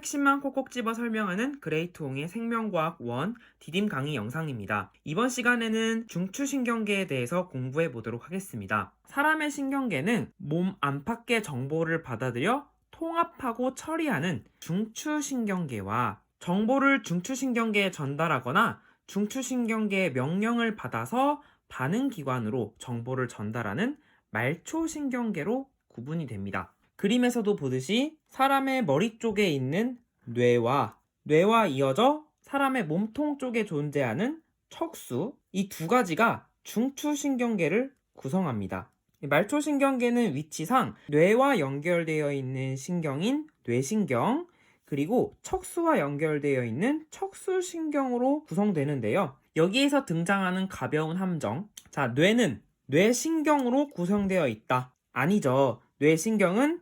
핵심만 꼭꼭 집어 설명하는 그레이트홍의 생명과학 1 디딤 강의 영상입니다. 이번 시간에는 중추신경계에 대해서 공부해 보도록 하겠습니다. 사람의 신경계는 몸 안팎의 정보를 받아들여 통합하고 처리하는 중추신경계와 정보를 중추신경계에 전달하거나 중추신경계의 명령을 받아서 반응기관으로 정보를 전달하는 말초신경계로 구분이 됩니다. 그림에서도 보듯이 사람의 머리 쪽에 있는 뇌와 뇌와 이어져 사람의 몸통 쪽에 존재하는 척수 이 두 가지가 중추신경계를 구성합니다. 이 말초신경계는 위치상 뇌와 연결되어 있는 신경인 뇌신경 그리고 척수와 연결되어 있는 척수신경으로 구성되는데요. 여기에서 등장하는 가벼운 함정. 자, 뇌는 뇌신경으로 구성되어 있다. 아니죠. 뇌신경은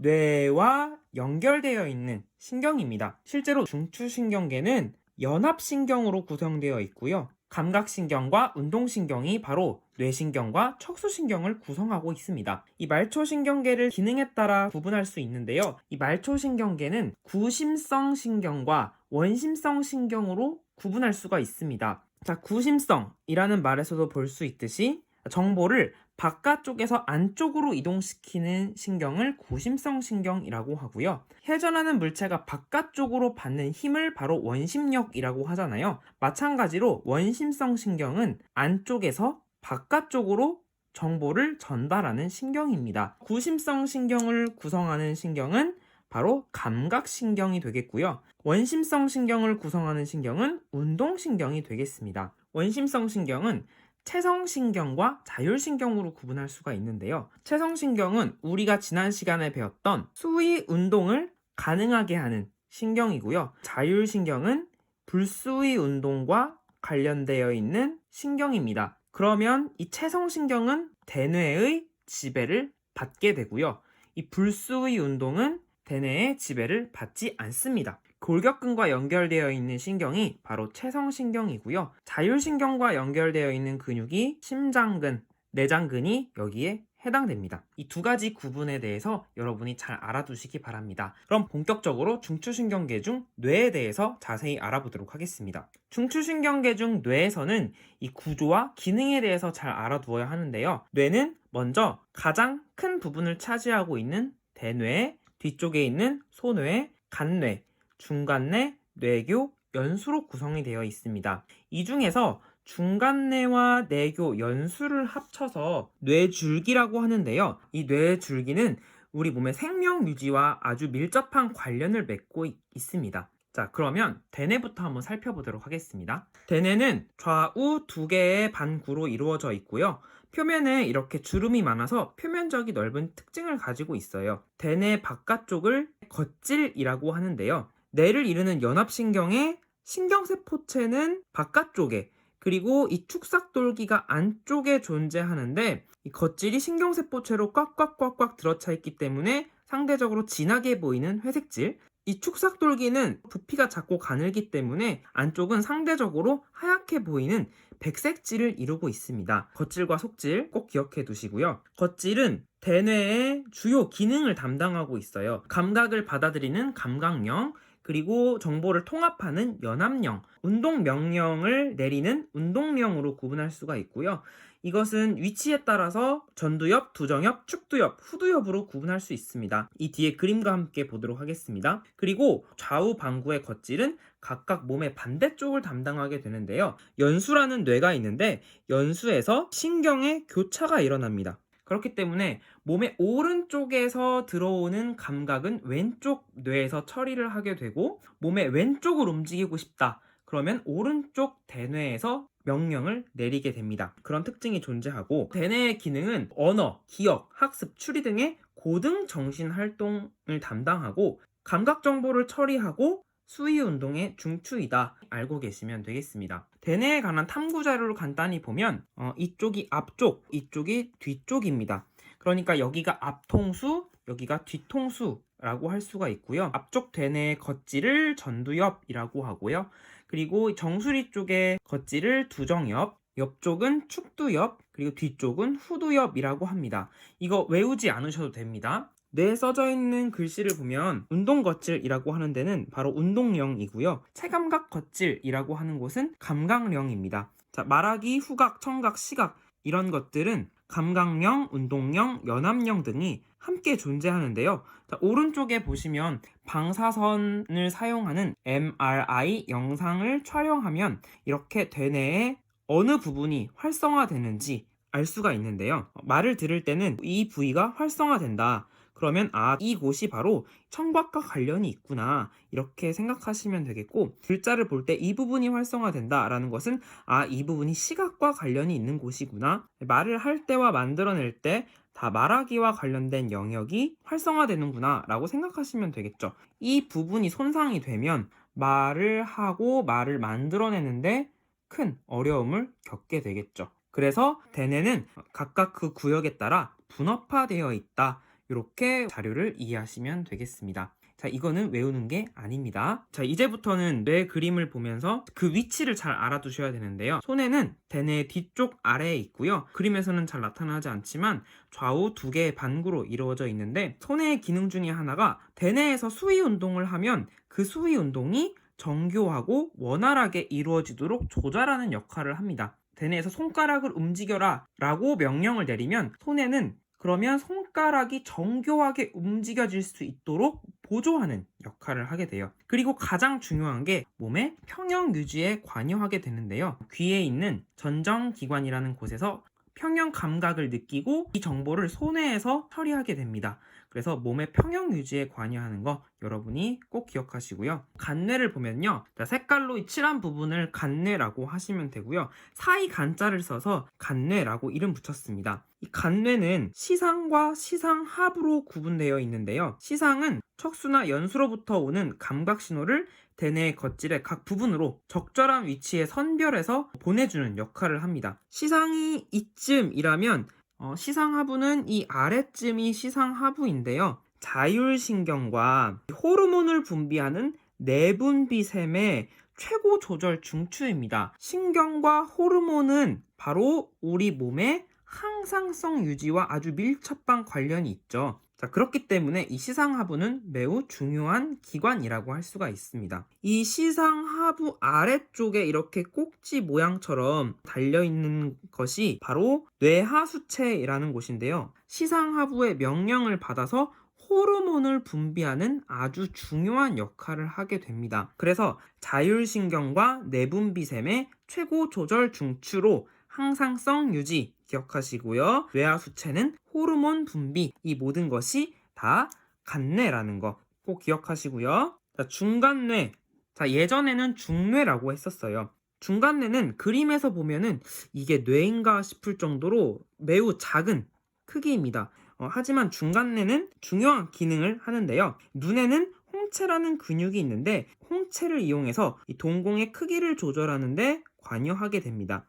뇌와 연결되어 있는 신경입니다. 실제로 중추신경계는 연합신경으로 구성되어 있고요. 감각신경과 운동신경이 바로 뇌신경과 척수신경을 구성하고 있습니다. 이 말초신경계를 기능에 따라 구분할 수 있는데요. 이 말초신경계는 구심성 신경과 원심성 신경으로 구분할 수가 있습니다. 자, 구심성이라는 말에서도 볼 수 있듯이 정보를 바깥쪽에서 안쪽으로 이동시키는 신경을 구심성 신경이라고 하고요. 회전하는 물체가 바깥쪽으로 받는 힘을 바로 원심력이라고 하잖아요. 마찬가지로 원심성 신경은 안쪽에서 바깥쪽으로 정보를 전달하는 신경입니다. 구심성 신경을 구성하는 신경은 바로 감각신경이 되겠고요. 원심성 신경을 구성하는 신경은 운동신경이 되겠습니다. 원심성 신경은 체성신경과 자율신경으로 구분할 수가 있는데요. 체성신경은 우리가 지난 시간에 배웠던 수위 운동을 가능하게 하는 신경이고요. 자율신경은 불수위 운동과 관련되어 있는 신경입니다. 그러면 이 체성신경은 대뇌의 지배를 받게 되고요. 이 불수위 운동은 대뇌의 지배를 받지 않습니다. 골격근과 연결되어 있는 신경이 바로 체성신경이고요. 자율신경과 연결되어 있는 근육이 심장근, 내장근이 여기에 해당됩니다. 이 두 가지 구분에 대해서 여러분이 잘 알아두시기 바랍니다. 그럼 본격적으로 중추신경계 중 뇌에 대해서 자세히 알아보도록 하겠습니다. 중추신경계 중 뇌에서는 이 구조와 기능에 대해서 잘 알아두어야 하는데요. 뇌는 먼저 가장 큰 부분을 차지하고 있는 대뇌, 뒤쪽에 있는 소뇌, 간뇌, 중간뇌, 뇌교, 연수로 구성이 되어 있습니다. 이 중에서 중간뇌와 뇌교, 연수를 합쳐서 뇌줄기라고 하는데요. 이 뇌줄기는 우리 몸의 생명 유지와 아주 밀접한 관련을 맺고 있, 있습니다. 자, 그러면 대뇌부터 한번 살펴보도록 하겠습니다. 대뇌는 좌우 두 개의 반구로 이루어져 있고요. 표면에 이렇게 주름이 많아서 표면적이 넓은 특징을 가지고 있어요. 대뇌 바깥쪽을 겉질이라고 하는데요. 뇌를 이루는 연합신경의 신경세포체는 바깥쪽에 그리고 이 축삭돌기가 안쪽에 존재하는데 이 겉질이 신경세포체로 꽉꽉꽉꽉 들어차 있기 때문에 상대적으로 진하게 보이는 회색질 이 축삭돌기는 부피가 작고 가늘기 때문에 안쪽은 상대적으로 하얗게 보이는 백색질을 이루고 있습니다. 겉질과 속질 꼭 기억해 두시고요. 겉질은 대뇌의 주요 기능을 담당하고 있어요. 감각을 받아들이는 감각령, 그리고 정보를 통합하는 연합령, 운동 명령을 내리는 운동령으로 구분할 수가 있고요. 이것은 위치에 따라서 전두엽, 두정엽, 축두엽, 후두엽으로 구분할 수 있습니다. 이 뒤에 그림과 함께 보도록 하겠습니다. 그리고 좌우 방구의 겉질은 각각 몸의 반대쪽을 담당하게 되는데요. 연수라는 뇌가 있는데 연수에서 신경의 교차가 일어납니다. 그렇기 때문에 몸의 오른쪽에서 들어오는 감각은 왼쪽 뇌에서 처리를 하게 되고 몸의 왼쪽을 움직이고 싶다. 그러면 오른쪽 대뇌에서 명령을 내리게 됩니다. 그런 특징이 존재하고 대뇌의 기능은 언어, 기억, 학습, 추리 등의 고등 정신 활동을 담당하고 감각 정보를 처리하고 수위 운동의 중추이다 알고 계시면 되겠습니다. 대뇌에 관한 탐구 자료를 간단히 보면 어, 이쪽이 앞쪽, 이쪽이 뒤쪽입니다. 그러니까 여기가 앞통수, 여기가 뒤통수 라고 할 수가 있고요. 앞쪽 대뇌의 겉질을 전두엽이라고 하고요. 그리고 정수리 쪽의 겉질을 두정엽, 옆쪽은 축두엽, 그리고 뒤쪽은 후두엽이라고 합니다. 이거 외우지 않으셔도 됩니다. 뇌에 써져 있는 글씨를 보면 운동 거칠이라고 하는 데는 바로 운동령이고요. 체감각 거칠이라고 하는 곳은 감각령입니다. 자, 말하기, 후각, 청각, 시각 이런 것들은 감각령, 운동령, 연합령 등이 함께 존재하는데요. 자, 오른쪽에 보시면 방사선을 사용하는 MRI 영상을 촬영하면 이렇게 대뇌의 어느 부분이 활성화되는지 알 수가 있는데요. 어, 말을 들을 때는 이 부위가 활성화된다. 그러면 아 이곳이 바로 청각과 관련이 있구나. 이렇게 생각하시면 되겠고 글자를 볼 때 이 부분이 활성화된다라는 것은 아 이 부분이 시각과 관련이 있는 곳이구나. 말을 할 때와 만들어낼 때 다 말하기와 관련된 영역이 활성화되는구나 라고 생각하시면 되겠죠. 이 부분이 손상이 되면 말을 하고 말을 만들어내는데 큰 어려움을 겪게 되겠죠. 그래서 대뇌는 각각 그 구역에 따라 분업화되어 있다 이렇게 자료를 이해하시면 되겠습니다. 자, 이거는 외우는 게 아닙니다. 자, 이제부터는 뇌 그림을 보면서 그 위치를 잘 알아두셔야 되는데요. 손에는 대뇌 뒤쪽 아래에 있고요. 그림에서는 잘 나타나지 않지만 좌우 두 개의 반구로 이루어져 있는데 손해의 기능 중에 하나가 대뇌에서 수위 운동을 하면 그 수위 운동이 정교하고 원활하게 이루어지도록 조절하는 역할을 합니다. 대뇌에서 손가락을 움직여라 라고 명령을 내리면 손에는 그러면 손 가락이 정교하게 움직여질 수 있도록 보조하는 역할을 하게 돼요. 그리고 가장 중요한 게 몸의 평형 유지에 관여하게 되는데요. 귀에 있는 전정기관이라는 곳에서 평형 감각을 느끼고 이 정보를 손해에서 처리하게 됩니다. 그래서 몸의 평형 유지에 관여하는 거 여러분이 꼭 기억하시고요. 간뇌를 보면요. 자, 색깔로 칠한 부분을 간뇌라고 하시면 되고요. 사이 간자를 써서 간뇌라고 이름 붙였습니다. 이 간뇌는 시상과 시상합으로 구분되어 있는데요. 시상은 척수나 연수로부터 오는 감각 신호를 대뇌의 겉질의 각 부분으로 적절한 위치에 선별해서 보내주는 역할을 합니다. 시상이 이쯤이라면 어, 시상하부는 이 아래쯤이 시상하부인데요. 자율신경과 호르몬을 분비하는 내분비샘의 최고 조절 중추입니다. 신경과 호르몬은 바로 우리 몸의 항상성 유지와 아주 밀접한 관련이 있죠. 자, 그렇기 때문에 이 시상하부는 매우 중요한 기관이라고 할 수가 있습니다. 이 시상하부 아래쪽에 이렇게 꼭지 모양처럼 달려있는 것이 바로 뇌하수체라는 곳인데요. 시상하부의 명령을 받아서 호르몬을 분비하는 아주 중요한 역할을 하게 됩니다. 그래서 자율신경과 내분비샘의 최고 조절 중추로 항상성 유지 기억하시고요. 뇌하수체는 호르몬 분비 이 모든 것이 다 간뇌라는 거 꼭 기억하시고요. 자, 중간뇌. 자, 예전에는 중뇌라고 했었어요. 중간뇌는 그림에서 보면은 이게 뇌인가 싶을 정도로 매우 작은 크기입니다. 어, 하지만 중간뇌는 중요한 기능을 하는데요. 눈에는 홍채라는 근육이 있는데 홍채를 이용해서 이 동공의 크기를 조절하는데 관여하게 됩니다.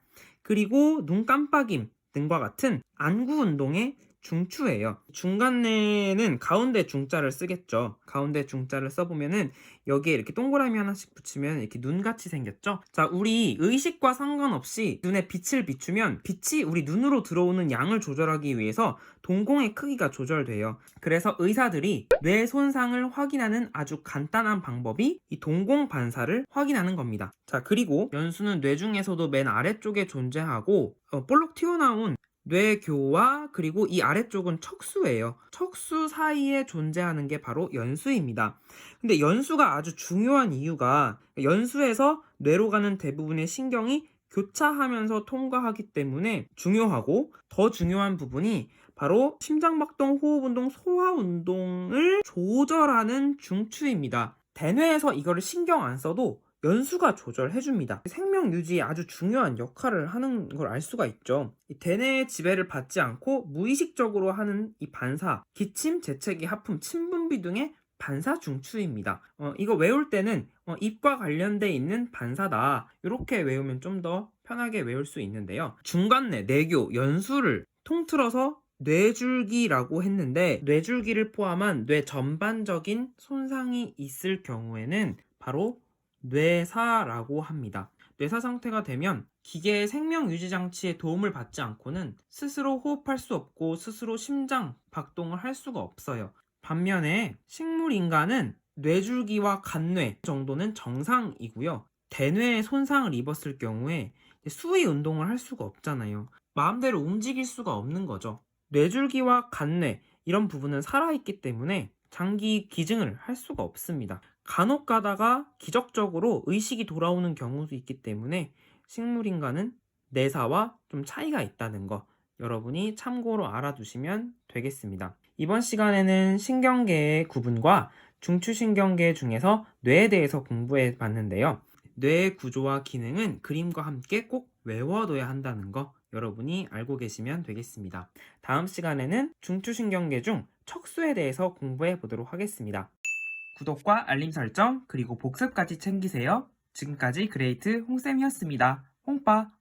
그리고 눈 깜빡임 등과 같은 안구 운동의 중추예요. 중간뇌는 가운데 중자를 쓰겠죠. 가운데 중자를 써보면은 여기에 이렇게 동그라미 하나씩 붙이면 이렇게 눈같이 생겼죠. 자, 우리 의식과 상관없이 눈에 빛을 비추면 빛이 우리 눈으로 들어오는 양을 조절하기 위해서 동공의 크기가 조절돼요. 그래서 의사들이 뇌 손상을 확인하는 아주 간단한 방법이 이 동공 반사를 확인하는 겁니다. 자, 그리고 연수는 뇌 중에서도 맨 아래쪽에 존재하고 어, 볼록 튀어나온 뇌교와 그리고 이 아래쪽은 척수예요. 척수 사이에 존재하는 게 바로 연수입니다. 근데 연수가 아주 중요한 이유가 연수에서 뇌로 가는 대부분의 신경이 교차하면서 통과하기 때문에 중요하고 더 중요한 부분이 바로 심장박동, 호흡운동, 소화운동을 조절하는 중추입니다. 대뇌에서 이거를 신경 안 써도 연수가 조절해줍니다. 생명 유지에 아주 중요한 역할을 하는 걸 알 수가 있죠. 대뇌의 지배를 받지 않고 무의식적으로 하는 이 반사, 기침, 재채기, 하품, 침분비 등의 반사 중추입니다. 어, 이거 외울 때는 어, 입과 관련돼 있는 반사다. 이렇게 외우면 좀 더 편하게 외울 수 있는데요. 중간내, 내교, 연수를 통틀어서 뇌줄기라고 했는데 뇌줄기를 포함한 뇌 전반적인 손상이 있을 경우에는 바로 뇌사라고 합니다. 뇌사 상태가 되면 기계의 생명 유지 장치의 도움을 받지 않고는 스스로 호흡할 수 없고 스스로 심장 박동을 할 수가 없어요. 반면에 식물 인간은 뇌줄기와 간뇌 정도는 정상이고요. 대뇌에 손상을 입었을 경우에 수의 운동을 할 수가 없잖아요. 마음대로 움직일 수가 없는 거죠. 뇌줄기와 간뇌 이런 부분은 살아있기 때문에 장기 기증을 할 수가 없습니다. 간혹 가다가 기적적으로 의식이 돌아오는 경우도 있기 때문에 식물인간은 뇌사와 좀 차이가 있다는 거 여러분이 참고로 알아두시면 되겠습니다. 이번 시간에는 신경계의 구분과 중추신경계 중에서 뇌에 대해서 공부해 봤는데요. 뇌의 구조와 기능은 그림과 함께 꼭 외워둬야 한다는 거 여러분이 알고 계시면 되겠습니다. 다음 시간에는 중추신경계 중 척수에 대해서 공부해 보도록 하겠습니다. 구독과 알림 설정 그리고 복습까지 챙기세요. 지금까지 그레이트 홍쌤이었습니다. 홍빠